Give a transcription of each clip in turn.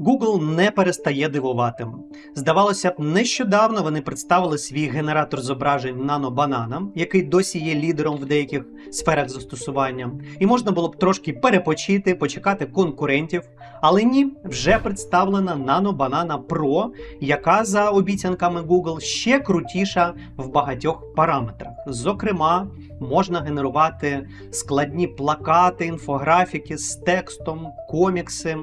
Google не перестає дивувати. Здавалося б, нещодавно вони представили свій генератор зображень Nano Banana, який досі є лідером в деяких сферах застосування, і можна було б трошки перепочити, почекати конкурентів. Але ні, вже представлена Nano Banana Pro, яка за обіцянками Google ще крутіша в багатьох параметрах. Зокрема, можна генерувати складні плакати, інфографіки з текстом, комікси,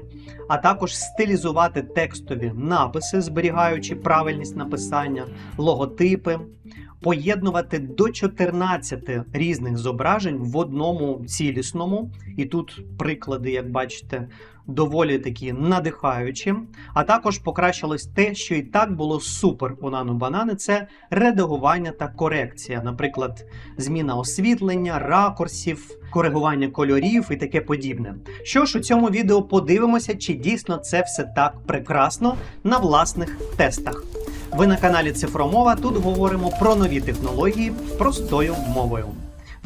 а також стилізувати текстові написи, зберігаючи правильність написання, логотипи, поєднувати до 14 різних зображень в одному цілісному. І тут приклади, як бачите, доволі такі надихаючі. А також покращилось те, що і так було супер у Banana, це редагування та корекція, наприклад, зміна освітлення, ракурсів, коригування кольорів і таке подібне. Що ж, у цьому відео подивимося, чи дійсно це все так прекрасно на власних тестах. Ви на каналі Цифромова. Тут говоримо про нові технології простою мовою.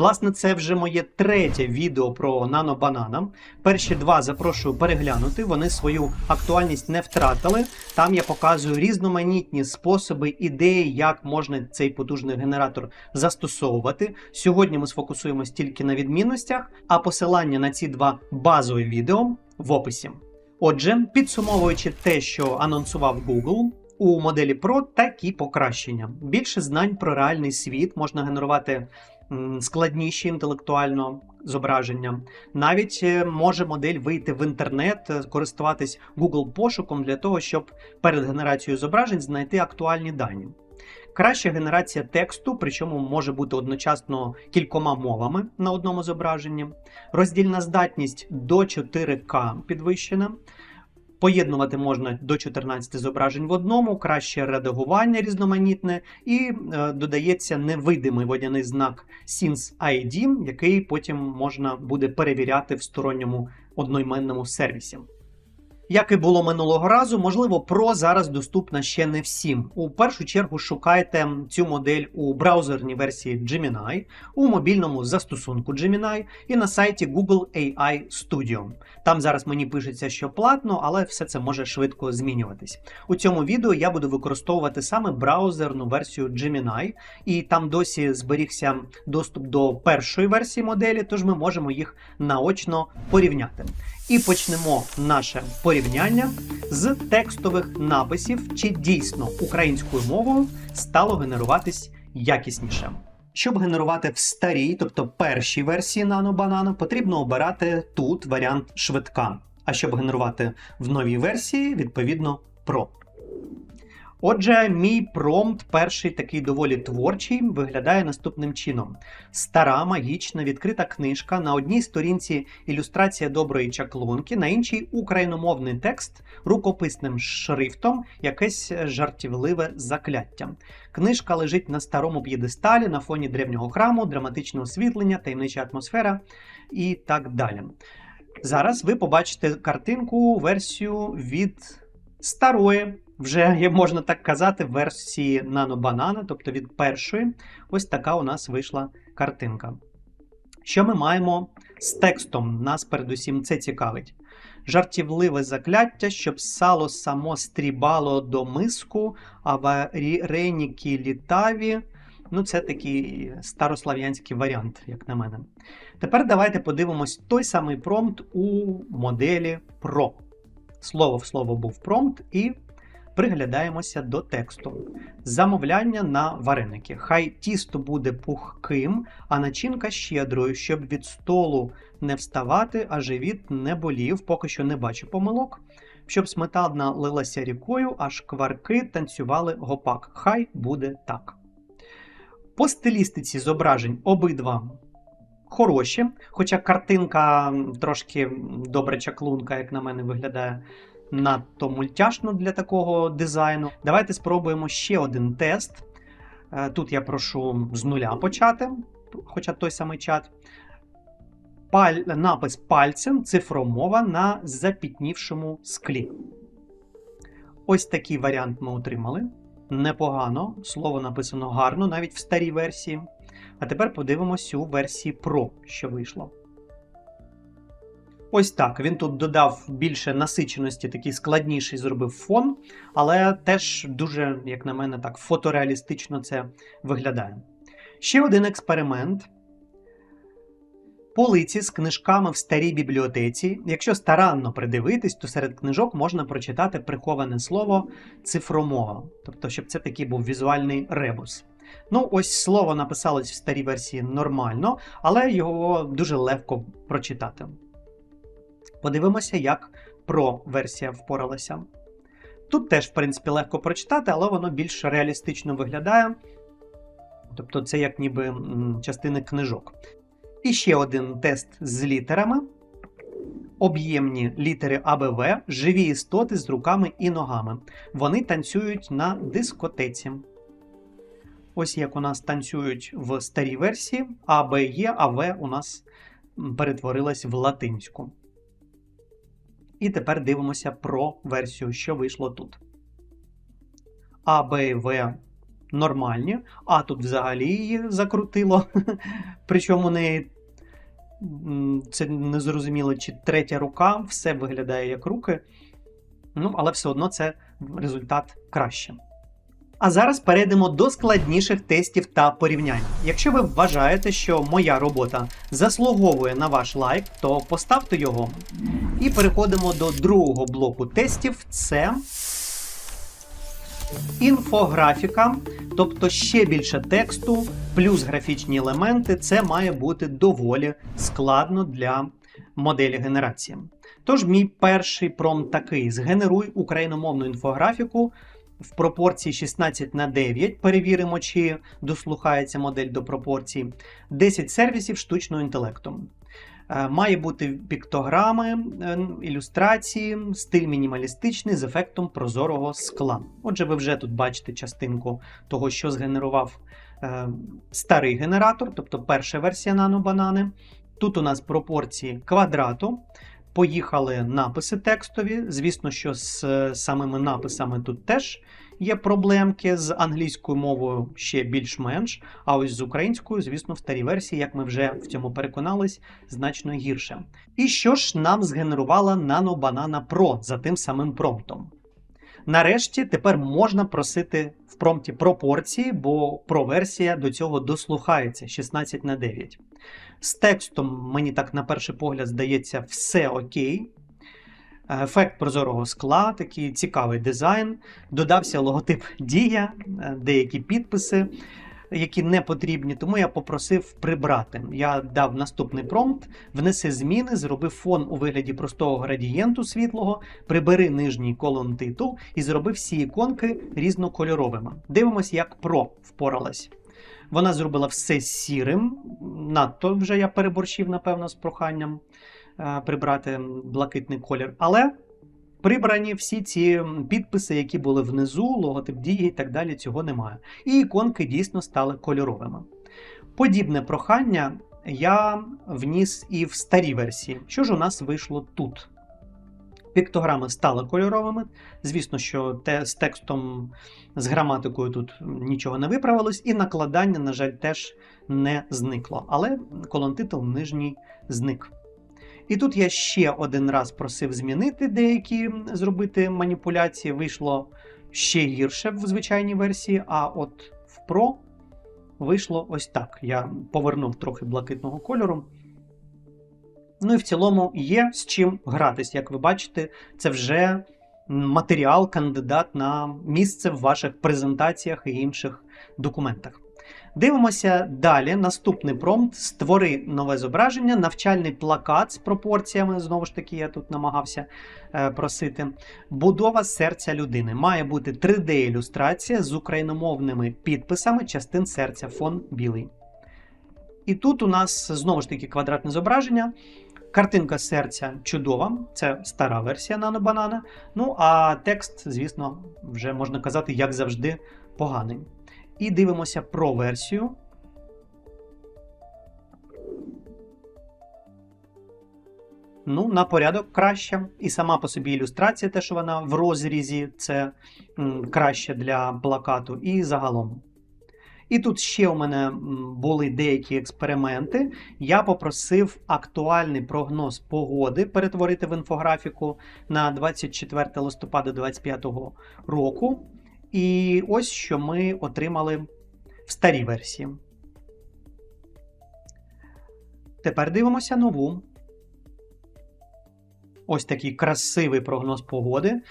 Власне, це вже моє третє відео про Banana. Перші два запрошую переглянути. Вони свою актуальність не втратили. Там я показую різноманітні способи, ідеї, як можна цей потужний генератор застосовувати. Сьогодні ми сфокусуємось тільки на відмінностях, а посилання на ці два базові відео в описі. Отже, підсумовуючи те, що анонсував Google, у моделі Pro такі покращення. Більше знань про реальний світ можна генерувати складніші інтелектуально зображення. Навіть е, може модель вийти в інтернет, е, користуватись Google пошуком для того, щоб перед генерацією зображень знайти актуальні дані. Краща генерація тексту, причому може бути одночасно кількома мовами на одному зображенні. Роздільна здатність до 4К підвищена. Поєднувати можна до 14 зображень в одному, краще редагування різноманітне, і е, додається невидимий водяний знак Since ID, який потім можна буде перевіряти в сторонньому одноіменному сервісі. Як і було минулого разу, можливо, Pro зараз доступна ще не всім. У першу чергу шукайте цю модель у браузерній версії Gemini, у мобільному застосунку Gemini і на сайті Google AI Studio. Там зараз мені пишеться, що платно, але все це може швидко змінюватись. У цьому відео я буду використовувати саме браузерну версію Gemini, і там досі зберігся доступ до першої версії моделі, тож ми можемо їх наочно порівняти. І почнемо наше порівняння з текстових написів, чи дійсно українською мовою стало генеруватись якісніше. Щоб генерувати в старій, тобто першій версії Banana, потрібно обирати тут варіант швидка. А щоб генерувати в новій версії, відповідно Pro. Отже, мій промпт, перший такий доволі творчий, виглядає наступним чином: стара, магічна, відкрита книжка. На одній сторінці ілюстрація доброї чаклунки, на іншій україномовний текст рукописним шрифтом, якесь жартівливе закляття. Книжка лежить на старому п'єдесталі на фоні древнього храму, драматичне освітлення, таємнича атмосфера і так далі. Зараз ви побачите картинку, версію від старої вже можна так казати, версії Banana, тобто від першої, ось така у нас вийшла картинка. Що ми маємо з текстом? Нас передусім це цікавить. Жартівливе закляття, щоб сало само стрібало до миску, а вареніки літаві. Ну, це такий старослав'янський варіант, як на мене. Тепер давайте подивимось той самий промпт у моделі Pro. Слово в слово був промпт, і приглядаємося до тексту. Замовляння на вареники. Хай тісто буде пухким, а начинка щедрою, щоб від столу не вставати, а живіт не болів, поки що не бачу помилок. Щоб сметана лилася рікою, а шкварки танцювали гопак. Хай буде так. По стилістиці зображень обидва хороші, хоча картинка трошки добре чаклунка, як на мене, виглядає надто мультяшно для такого дизайну. Давайте спробуємо ще один тест. Е, Тут я прошу з нуля почати, хоча той самий чат. Паль... Напис пальцем, цифромова на запітнівшому склі. Ось такий варіант ми отримали. Непогано, слово написано гарно, навіть в старій версії. А тепер подивимось у версії Pro, що вийшло. Ось так. Він тут додав більше насиченості, такий складніший зробив фон, але теж дуже, як на мене, так фотореалістично це виглядає. Ще один експеримент. Полиці з книжками в старій бібліотеці. Якщо старанно придивитись, то серед книжок можна прочитати приховане слово цифромова. Тобто, щоб це такий був візуальний ребус. Ну, ось слово написалось в старій версії нормально, але його дуже легко прочитати. Подивимося, як про версія впоралася. Тут теж, в принципі, легко прочитати, але воно більш реалістично виглядає. Тобто, це як ніби частини книжок. І ще один тест з літерами. Об'ємні літери АБВ, живі істоти з руками і ногами. Вони танцюють на дискотеці. Ось як у нас танцюють в старій версії, А, Б, Є, а у нас перетворилась в латинську. І тепер дивимося про версію, що вийшло тут. А, Б В нормальні, а тут взагалі її закрутило. Причому не це не зрозуміло, чи третя рука, все виглядає як руки. Ну, але все одно це результат краще. А зараз перейдемо до складніших тестів та порівнянь. Якщо ви вважаєте, що моя робота заслуговує на ваш лайк, то поставте його. І переходимо до другого блоку тестів: це інфографіка, тобто ще більше тексту, плюс графічні елементи. Це має бути доволі складно для моделі генерації. Тож, мій перший промпт такий: згенеруй україномовну інфографіку в пропорції 16 на 9. Перевіримо, чи дослухається модель до пропорцій. 10 сервісів штучного інтелекту. Е, Має бути піктограми, е, ілюстрації, стиль мінімалістичний з ефектом прозорого скла. Отже, ви вже тут бачите частинку того, що згенерував е, старий генератор, тобто перша версія нанобанани. Тут у нас пропорції квадрату. Поїхали написи текстові. Звісно, що з е, самими написами тут теж є проблемки. З англійською мовою ще більш-менш. А ось з українською, звісно, в старій версії, як ми вже в цьому переконались, значно гірше. І що ж нам згенерувала Nano Banana Pro за тим самим промптом? Нарешті тепер можна просити в промпті пропорції, бо проверсія версія до цього дослухається 16 на 9. З текстом, мені так на перший погляд здається, все окей. Ефект прозорого скла, такий цікавий дизайн. Додався логотип Дія, е, деякі підписи, які не потрібні, тому я попросив прибрати. Я дав наступний промпт, внеси зміни, зроби фон у вигляді простого градієнту світлого, прибери нижній колон титул і зроби всі іконки різнокольоровими. Дивимось, як Pro впоралась. Вона зробила все сірим. Надто вже я переборщив, напевно, з проханням е, прибрати блакитний колір. Але прибрані всі ці підписи, які були внизу, логотип дії і так далі, цього немає. І іконки дійсно стали кольоровими. Подібне прохання я вніс і в старій версії. Що ж у нас вийшло тут? Піктограми стали кольоровими. Звісно, що те, з текстом, з граматикою тут нічого не виправилось, і накладання, на жаль, теж не зникло. Але колонтитул нижній зник. І тут я ще один раз просив змінити деякі зробити маніпуляції. Вийшло ще гірше в звичайній версії, а от в Pro вийшло ось так. Я повернув трохи блакитного кольору. Ну і в цілому є з чим гратись. Як ви бачите, це вже матеріал, кандидат на місце в ваших презентаціях і інших документах. Дивимося далі. Наступний промпт: створи нове зображення, навчальний плакат з пропорціями. Знову ж таки, я тут намагався е, просити. Будова серця людини. Має бути 3D-ілюстрація з україномовними підписами частин серця, фон білий. І тут у нас знову ж таки квадратне зображення. Картинка серця чудова, це стара версія нанобанана. Ну а текст, звісно, вже можна казати, як завжди, поганий. І дивимося про версію. Ну, на порядок краще. І сама по собі ілюстрація, те, що вона в розрізі, це краще для плакату, і загалом. І тут ще у мене були деякі експерименти. Я попросив актуальний прогноз погоди перетворити в інфографіку на 24 листопада 2025 року. І ось що ми отримали в старій версії. Тепер дивимося нову. Ось такий красивий прогноз погоди.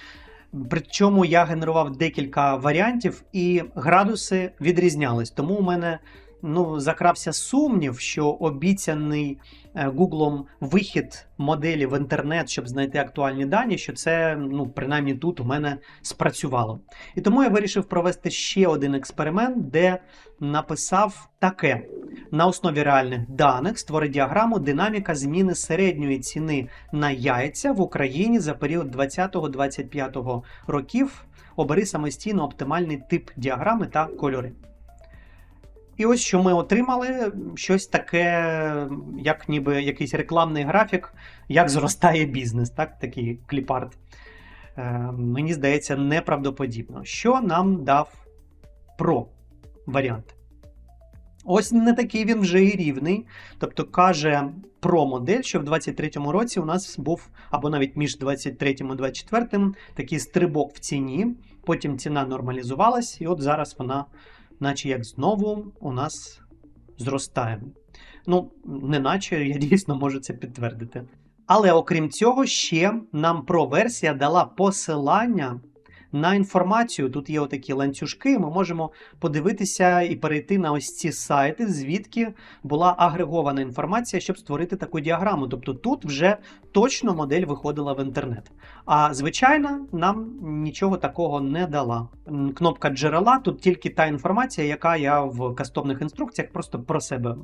Причому я генерував декілька варіантів, і градуси відрізнялись. Тому у мене ну, закрався сумнів, що обіцяний е, Гуглом вихід моделі в інтернет, щоб знайти актуальні дані, що це, ну, принаймні тут у мене спрацювало. І тому я вирішив провести ще один експеримент, де написав таке: на основі реальних даних створить діаграму динаміка зміни середньої ціни на яйця в Україні за період 20-25 років. Обери самостійно оптимальний тип діаграми та кольори. І ось що ми отримали: щось таке, як ніби якийсь рекламний графік, як зростає бізнес, так? такий кліпарт. Е, мені здається, неправдоподібно. Що нам дав про варіант? Ось не такий він вже і рівний. Тобто каже про модель, що в 23-му році у нас був, або навіть між 23 і 24 такий стрибок в ціні. Потім ціна нормалізувалась, і от зараз вона, наче як знову, у нас зростає. Ну, не наче, я дійсно можу це підтвердити. Але окрім цього, ще нам про версія дала посилання на інформацію. Тут є отакі ланцюжки. Ми можемо подивитися і перейти на ось ці сайти, звідки була агрегована інформація, щоб створити таку діаграму. Тобто тут вже точно модель виходила в інтернет. А звичайно, нам нічого такого не дала. Кнопка джерела тут тільки та інформація, яка я в кастомних інструкціях просто про себе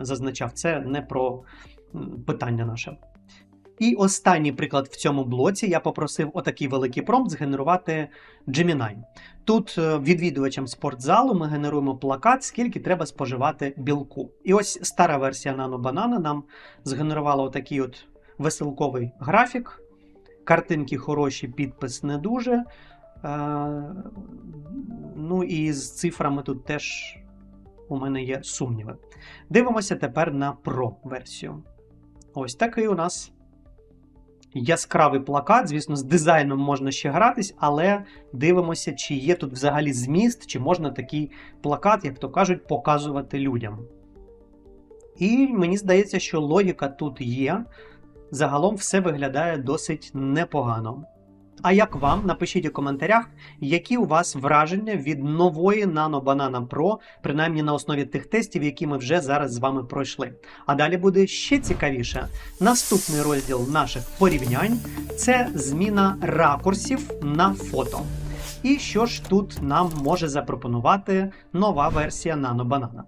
зазначав. Це не про питання наше. І останній приклад в цьому блоці я попросив отакий великий промпт згенерувати Gemini. Тут е, відвідувачам спортзалу ми генеруємо плакат, скільки треба споживати білку. І ось стара версія Nano Banana нам згенерувала отакий от веселковий графік. Картинки хороші, підпис не дуже. Е, ну і з цифрами тут теж у мене є сумніви. Дивимося тепер на Pro версію. Ось такий у нас яскравий плакат. Звісно, з дизайном можна ще гратись, але дивимося, чи є тут взагалі зміст, чи можна такий плакат, як то кажуть, показувати людям. І мені здається, що логіка тут є. Загалом все виглядає досить непогано. А як вам? Напишіть у коментарях, які у вас враження від нової Nano Banana Pro, принаймні на основі тих тестів, які ми вже зараз з вами пройшли. А далі буде ще цікавіше. Наступний розділ наших порівнянь це зміна ракурсів на фото. І що ж тут нам може запропонувати нова версія Nano Banana?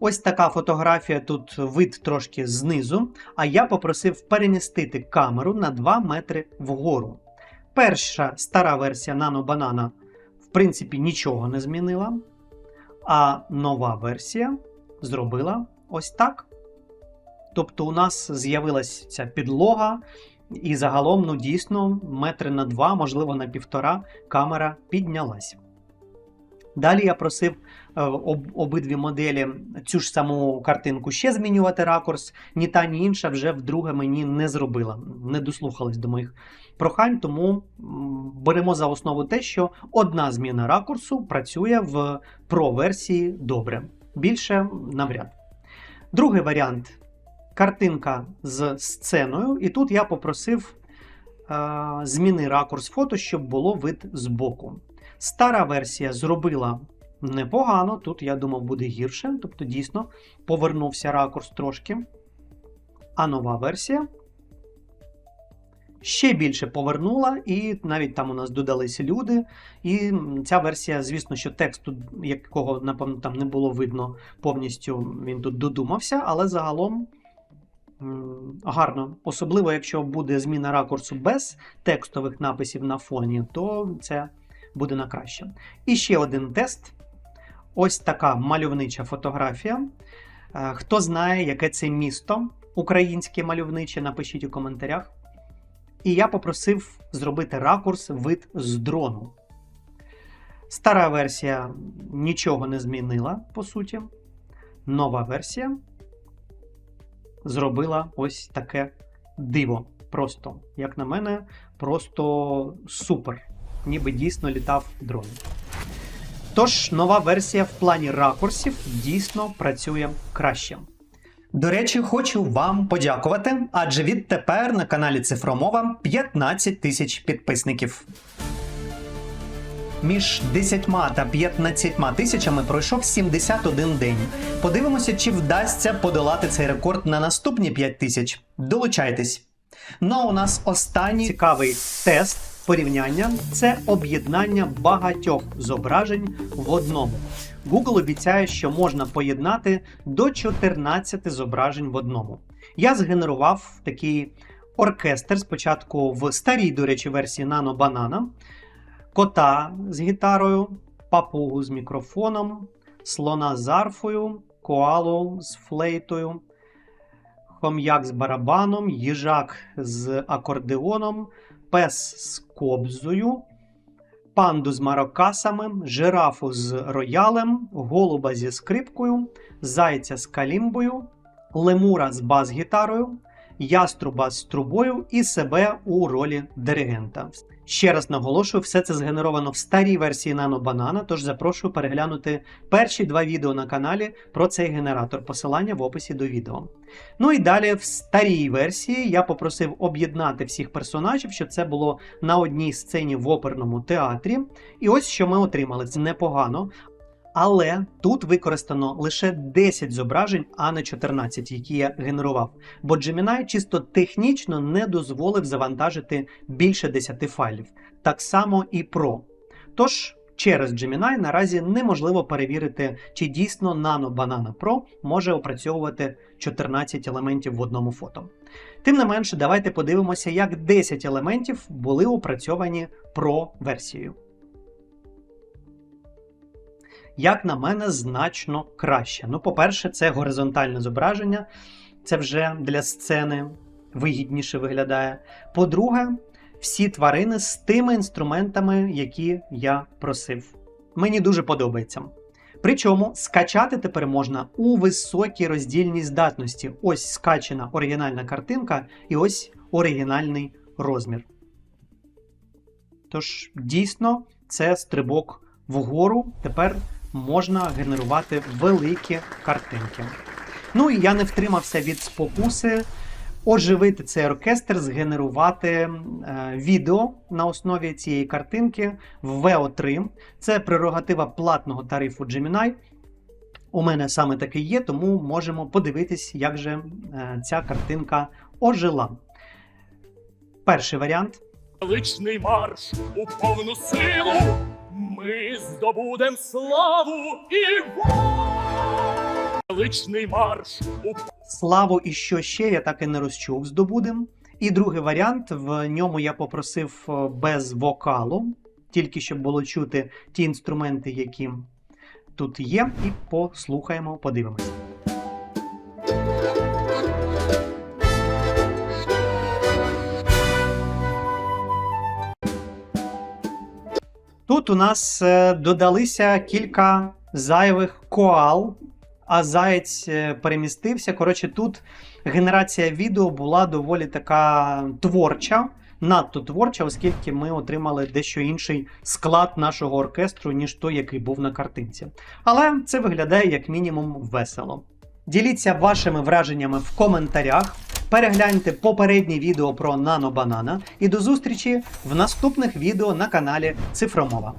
Ось така фотографія, тут вид трошки знизу, а я попросив перемістити камеру на 2 метри вгору. Перша стара версія нано-банана в принципі, нічого не змінила. А нова версія зробила ось так. Тобто, у нас з'явилася ця підлога, і загалом, ну, дійсно, метри на два, можливо, на півтора камера піднялась. Далі я просив е, об, обидві моделі цю ж саму картинку ще змінювати ракурс. Ні та, ні інша вже вдруге мені не зробила, не дослухались до моїх прохань, тому беремо за основу те, що одна зміна ракурсу працює в Pro-версії добре. Більше навряд. Другий варіант картинка з сценою, і тут я попросив е, зміни ракурс фото, щоб було вид збоку. Стара версія зробила непогано. Тут, я думав, буде гірше. Тобто, дійсно, повернувся ракурс трошки. А нова версія ще більше повернула, і навіть там у нас додалися люди. І ця версія, звісно, що тексту, якого, напевно, там не було видно повністю, він тут додумався, але загалом. Гарно, особливо, якщо буде зміна ракурсу без текстових написів на фоні, то це буде на краще. І ще один тест. Ось така мальовнича фотографія. Е, Хто знає, яке це місто українське мальовниче, напишіть у коментарях. І я попросив зробити ракурс вид з дрону. Стара версія нічого не змінила, по суті. Нова версія зробила ось таке диво. Просто, як на мене, просто супер. Ніби дійсно літав дрон. Тож, нова версія в плані ракурсів дійсно працює краще. До речі, хочу вам подякувати, адже відтепер на каналі Цифромова 15 тисяч підписників. Між 10 та 15 тисячами пройшов 71 день. Подивимося, чи вдасться подолати цей рекорд на наступні 5 тисяч. Долучайтесь. Ну а у нас останній цікавий тест порівняння це об'єднання багатьох зображень в одному. Google обіцяє, що можна поєднати до 14 зображень в одному. Я згенерував такий оркестр спочатку в старій, до речі, версії Nano Banana, кота з гітарою, папугу з мікрофоном, слона з арфою, коалу з флейтою, хом'як з барабаном, їжак з акордеоном, пес з кобзою, панду з марокасами, жирафу з роялем, голуба зі скрипкою, зайця з калімбою, лемура з бас-гітарою, яструба з трубою і себе у ролі диригента. Ще раз наголошую, все це згенеровано в старій версії Nano Banana, тож запрошую переглянути перші два відео на каналі про цей генератор. Посилання в описі до відео. Ну і далі в старій версії я попросив об'єднати всіх персонажів, щоб це було на одній сцені в оперному театрі. І ось що ми отримали. Це непогано. Але тут використано лише 10 зображень, а не 14, які я генерував. Бо Gemini чисто технічно не дозволив завантажити більше 10 файлів. Так само і Pro. Тож. Через Gemini наразі неможливо перевірити, чи дійсно Nano Banana Pro може опрацьовувати 14 елементів в одному фото. Тим не менше, давайте подивимося, як 10 елементів були опрацьовані Pro версією. Як на мене, значно краще. Ну, по-перше, це горизонтальне зображення, це вже для сцени вигідніше виглядає. По-друге, всі тварини з тими інструментами, які я просив. Мені дуже подобається. Причому скачати тепер можна у високій роздільній здатності. Ось скачена оригінальна картинка і ось оригінальний розмір. Тож, дійсно, це стрибок вгору. Тепер можна генерувати великі картинки. Ну і я не втримався від спокуси оживити цей оркестр, згенерувати е, відео на основі цієї картинки в VO3. Це прерогатива платного тарифу Gemini. У мене саме таке є, тому можемо подивитись, як же е, ця картинка ожила. Перший варіант. Величний марш у повну силу. Ми здобудем славу і величний марш Славу і що ще я так і не розчув здобудем. І другий варіант в ньому я попросив е, без вокалу, тільки щоб було чути ті інструменти, які тут є, і послухаємо, подивимося. Тут у нас е, додалися кілька зайвих коал, а заєць е, перемістився. Коротше, тут генерація відео була доволі така творча, надто творча, оскільки ми отримали дещо інший склад нашого оркестру, ніж той, який був на картинці. Але це виглядає як мінімум весело. Діліться вашими враженнями в коментарях. Перегляньте попереднє відео про нано банана і до зустрічі в наступних відео на каналі Цифромова.